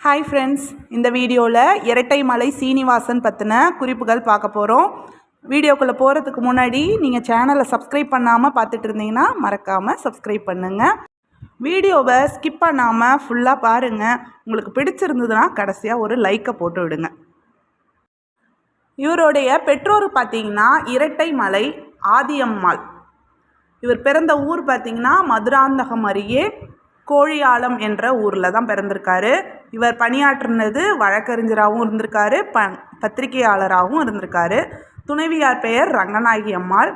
Hi friends இந்த வீடியோவில் இரட்டை மலை சீனிவாசன் பற்றின குறிப்புகள் பார்க்க போகிறோம் வீடியோக்குள்ளே போகிறதுக்கு முன்னாடி நீங்கள் சேனலை சப்ஸ்கிரைப் பண்ணாமல் பார்த்துட்டு இருந்தீங்கன்னா மறக்காமல் சப்ஸ்கிரைப் பண்ணுங்கள் வீடியோவை ஸ்கிப் பண்ணாமல் ஃபுல்லாக பாருங்கள் உங்களுக்கு பிடிச்சிருந்ததுன்னா கடைசியாக ஒரு லைக்கை போட்டு விடுங்க. இவருடைய பெற்றோர் பார்த்தீங்கன்னா இரட்டை மலை ஆதியம்மாள். இவர் பிறந்த ஊர் பார்த்தீங்கன்னா மதுராந்தகம் அருகே கோழியாலம் என்ற ஊரில் தான் பிறந்திருக்காரு. இவர் பணியாற்றினது வழக்கறிஞராகவும் இருந்திருக்காரு ப பத்திரிகையாளராகவும் இருந்திருக்காரு. துணைவியார் பெயர் ரங்கநாயகி அம்மாள்.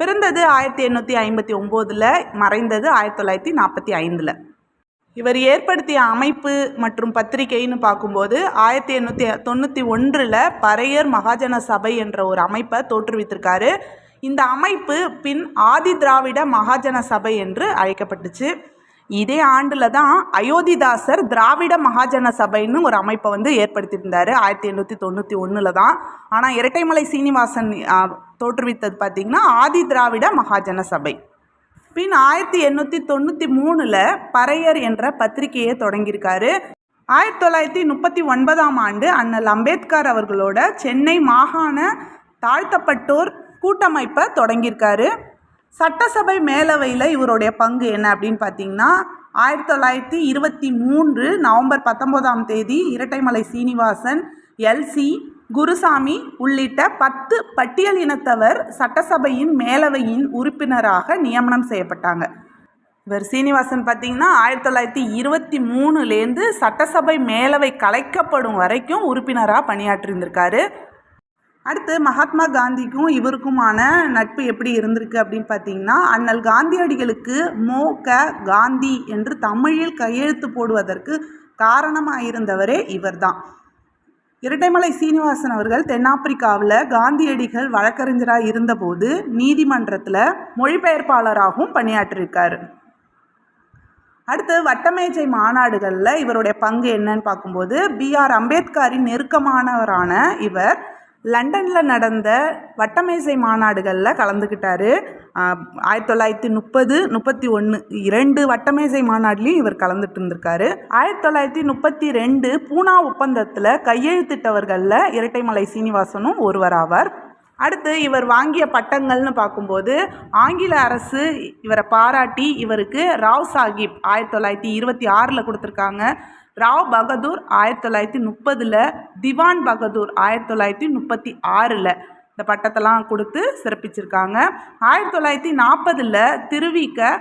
பிறந்தது ஆயிரத்தி எண்ணூற்றி ஐம்பத்தி ஒம்போதில் மறைந்தது ஆயிரத்தி தொள்ளாயிரத்தி நாற்பத்தி ஐந்தில். இவர் ஏற்படுத்திய அமைப்பு மற்றும் பத்திரிகைன்னு பார்க்கும்போது ஆயிரத்தி எண்ணூற்றி தொண்ணூற்றி ஒன்றில் பறையர் மகாஜன சபை என்ற ஒரு அமைப்பை தோற்றுவித்திருக்காரு. இந்த அமைப்பு பின் ஆதி திராவிட மகாஜன சபை என்று அழைக்கப்பட்டுச்சு. இதே ஆண்டில் தான் அயோத்திதாசர் திராவிட மகாஜன சபைன்னு ஒரு அமைப்பை வந்து ஏற்படுத்தியிருந்தார். ஆயிரத்தி எண்ணூற்றி தொண்ணூற்றி ஒன்றில் தான். ஆனால் இரட்டைமலை சீனிவாசன் தோற்றுவித்தது பார்த்திங்கன்னா ஆதி திராவிட மகாஜன சபை. பின் ஆயிரத்தி எண்ணூற்றி தொண்ணூற்றி மூணில் பறையர் என்ற பத்திரிகையை தொடங்கியிருக்காரு. ஆயிரத்தி தொள்ளாயிரத்தி முப்பத்தி ஒன்பதாம் ஆண்டு அண்ணல் அம்பேத்கர் அவர்களோட சென்னை மாகாண தாழ்த்தப்பட்டோர் கூட்டமைப்பை தொடங்கியிருக்காரு. சட்டசபை மேலவையில் இவருடைய பங்கு என்ன அப்படின்னு பார்த்தீங்கன்னா ஆயிரத்தி தொள்ளாயிரத்தி இருபத்தி மூன்று நவம்பர் பத்தொம்போதாம் தேதி இரட்டைமலை சீனிவாசன் எல்சி குருசாமி உள்ளிட்ட பத்து பட்டியல் இனத்தவர் சட்டசபையின் மேலவையின் உறுப்பினராக நியமனம் செய்யப்பட்டாங்க. இவர் சீனிவாசன் பார்த்தீங்கன்னா ஆயிரத்தி தொள்ளாயிரத்தி இருபத்தி மூணுலேருந்து சட்டசபை மேலவை கலைக்கப்படும் வரைக்கும் உறுப்பினராக பணியாற்றியிருந்திருக்காரு அடுத்து மகாத்மா காந்திக்கும் இவருக்குமான நட்பு எப்படி இருந்திருக்கு அப்படின்னு பார்த்தீங்கன்னா அண்ணல் காந்தியடிகளுக்கு மோ. க. காந்தி என்று தமிழில் கையெழுத்து போடுவதற்கு காரணமாக இருந்தவரே இவர்தான். இரட்டைமலை சீனிவாசன் அவர்கள் தென்னாப்பிரிக்காவில் காந்தியடிகள் வழக்கறிஞராக இருந்தபோது நீதிமன்றத்தில் மொழிபெயர்ப்பாளராகவும் பணியாற்றியிருக்காரு. அடுத்து வட்டமேஜை மாநாடுகளில் இவருடைய பங்கு என்னன்னு பார்க்கும்போது பிஆர் அம்பேத்கரின் நெருக்கமானவரான இவர் லண்டனில் நடந்த வட்டமேசை மாநாடுகளில் கலந்துக்கிட்டார் ஆயிரத்தி தொள்ளாயிரத்தி முப்பது முப்பத்தி ஒன்று இரண்டு வட்டமேசை மாநாட்லேயும் இவர் கலந்துட்டு இருந்திருக்காரு ஆயிரத்தி தொள்ளாயிரத்தி முப்பத்தி ரெண்டு பூனா ஒப்பந்தத்தில் கையெழுத்திட்டவர்களில் இரட்டைமலை சீனிவாசனும் ஒருவராவார் அடுத்து இவர் வாங்கிய பட்டங்கள்னு பார்க்கும்போது ஆங்கில அரசு இவரை பாராட்டி இவருக்கு ராவ் சாஹிப் ஆயிரத்தி தொள்ளாயிரத்தி இருபத்தி ஆறில் கொடுத்துருக்காங்க. ராவ் பகதூர் ஆயிரத்தி தொள்ளாயிரத்தி முப்பதில் திவான் பகதூர் ஆயிரத்தி தொள்ளாயிரத்தி முப்பத்தி ஆறில் இந்த பட்டத்தெல்லாம் கொடுத்து சிறப்பிச்சிருக்காங்க. ஆயிரத்தி தொள்ளாயிரத்தி நாற்பதில் திருவிக்க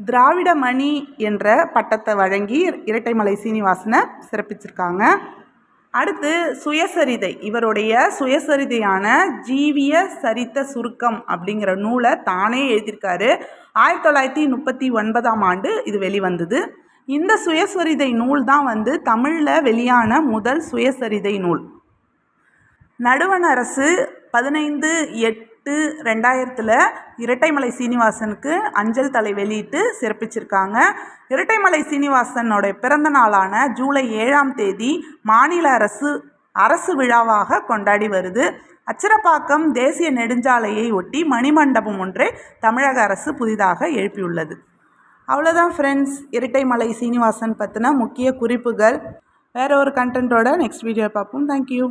திராவிடமணி என்ற பட்டத்தை வழங்கி இரட்டைமலை சீனிவாசனை சிறப்பிச்சிருக்காங்க. அடுத்து சுயசரிதை இவருடைய சுயசரிதையான ஜீவிய சரித்த சுருக்கம் அப்படிங்கிற நூலை தானே எழுதியிருக்காரு. ஆயிரத்தி தொள்ளாயிரத்தி முப்பத்தி ஒன்பதாம் ஆண்டு இது வெளிவந்தது. இந்த சுயசரிதை நூல் தான் வந்து தமிழில் வெளியான முதல் சுயசரிதை நூல். நடுவண் அரசு பதினைந்து எட்டு ரெண்டாயிரத்தில் இரட்டைமலை சீனிவாசனுக்கு அஞ்சல் தலை வெளியிட்டு சிறப்பிச்சிருக்காங்க. இரட்டைமலை சீனிவாசனோட பிறந்த நாளான ஜூலை ஏழாம் தேதி மாநில அரசு அரசு விழாவாக கொண்டாடி வருது. அச்சிரப்பாக்கம் தேசிய நெடுஞ்சாலையை ஒட்டி மணிமண்டபம் ஒன்றை தமிழக அரசு புதிதாக எழுப்பியுள்ளது. அவ்வளோதான் ஃப்ரெண்ட்ஸ் இரட்டைமலை சீனிவாசன் பற்றின முக்கிய குறிப்புகள். வேற ஒரு கண்டென்ட்டோட நெக்ஸ்ட் வீடியோ பார்ப்போம். Thank you